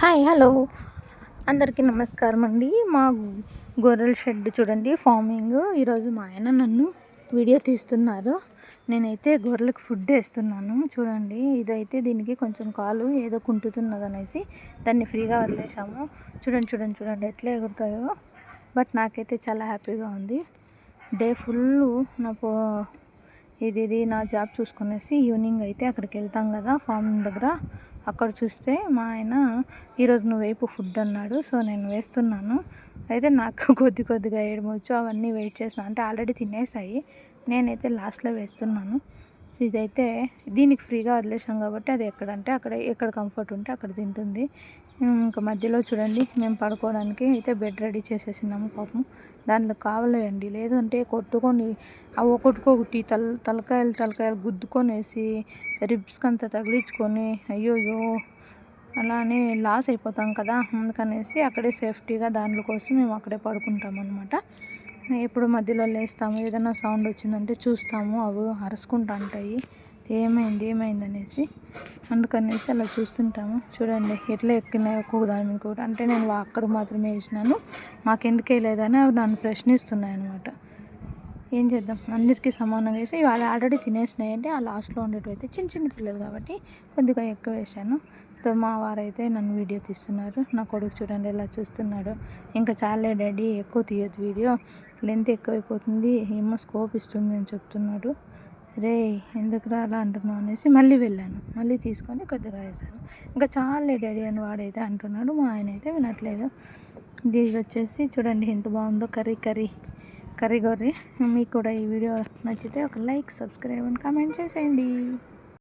Hi hello. అందరికీ నమస్కారం అండి. మా గొర్రెల షెడ్ చూడండి ఫార్మింగ్. ఈరోజు మా ఆయన నన్ను వీడియో తీస్తున్నారు. నేనైతే గొర్రెలకు ఫుడ్ వేస్తున్నాను. చూడండి ఇదైతే దీనికి కొంచెం కాలు ఏదో కుంటుతున్నది అనేసి దాన్ని ఫ్రీగా వదిలేసాము. చూడండి చూడండి చూడండి ఎట్లా ఎగురుతాయో. బట్ నాకైతే చాలా హ్యాపీగా ఉంది. డే ఫుల్ నా పో ఇది ఇది నా జాబ్ చూసుకునేసి ఈవినింగ్ అయితే అక్కడికి వెళ్తాం కదా ఫామ్ దగ్గర. అక్కడ చూస్తే మా ఆయన ఈరోజు నువ్వు వేపు ఫుడ్ అన్నాడు. సో నేను వేస్తున్నాను. అయితే నాకు కొద్ది కొద్దిగా ఏడవచ్చు అవన్నీ వెయిట్ చేసిన అంటే ఆల్రెడీ తినేసాయి. నేనైతే లాస్ట్లో వేస్తున్నాను. ఇదైతే దీనికి ఫ్రీగా వదిలేసాం కాబట్టి అది ఎక్కడంటే అక్కడ ఎక్కడ కంఫర్ట్ ఉంటే అక్కడ తింటుంది. ఇంకా మధ్యలో చూడండి మేము పడుకోవడానికి అయితే బెడ్ రెడీ చేసేసినాము పాపం. దాంట్లో కావాలండి లేదంటే కొట్టుకొని ఆ ఒకటికొకటి తల తలకాయలు తలకాయలు గుద్దుకొనేసి రిబ్స్కి అంతా తగిలించుకొని అయ్యోయ్యో అలానే లాస్ అయిపోతాం కదా అందుకనేసి అక్కడే సేఫ్టీగా దాని కోసం మేము అక్కడే పడుకుంటాం అనమాట ఎప్పుడు మధ్యలో లేస్తాము ఏదైనా సౌండ్ వచ్చిందంటే చూస్తాము అవి అరుచుకుంటూ ఉంటాయి ఏమైంది ఏమైంది అనేసి అందుకనేసి అలా చూస్తుంటాము. చూడండి ఎట్లా ఎక్కినాయి ఒక్కొక్క దాని మీద కూడా. అంటే నేను అక్కడ మాత్రమే వేసినాను. మాకెందుకు వేయలేదని అవి నన్ను ప్రశ్నిస్తున్నాయి అనమాట ఏం చేద్దాం? అందరికీ సమానంగా వేసి వాళ్ళు ఆల్రెడీ తినేసినాయి అంటే ఆ లాస్ట్లో ఉండేటివి అయితే చిన్న చిన్న పిల్లలు కాబట్టి కొద్దిగా ఎక్కువ వేసాను. సో మా వారైతే నన్ను వీడియో తీస్తున్నారు. నా కొడుకు చూడండి ఎలా చూస్తున్నాడు. ఇంకా చాలే డాడీ ఎక్కువ తీయద్దు వీడియో. లెంత్ ఎక్కువైపోతుంది ఏమో స్కోప్ ఇస్తుంది అని చెప్తున్నాడు. రే ఎందుకురా అలా అంటున్నావు అనేసి మళ్ళీ వెళ్ళాను. మళ్ళీ తీసుకొని కొద్దిగా వేసాను ఇంకా చాలే డాడీ అని వాడైతే అంటున్నాడు. మా ఆయన అయితే వినట్లేదు. దీనికి వచ్చేసి చూడండి ఎంత బాగుందో కర్రీ కర్రీ కర్రీ గొర్రీ. మీకు కూడా ఈ వీడియో నచ్చితే ఒక లైక్ సబ్స్క్రైబ్ అండ్ కామెంట్ చేసేయండి.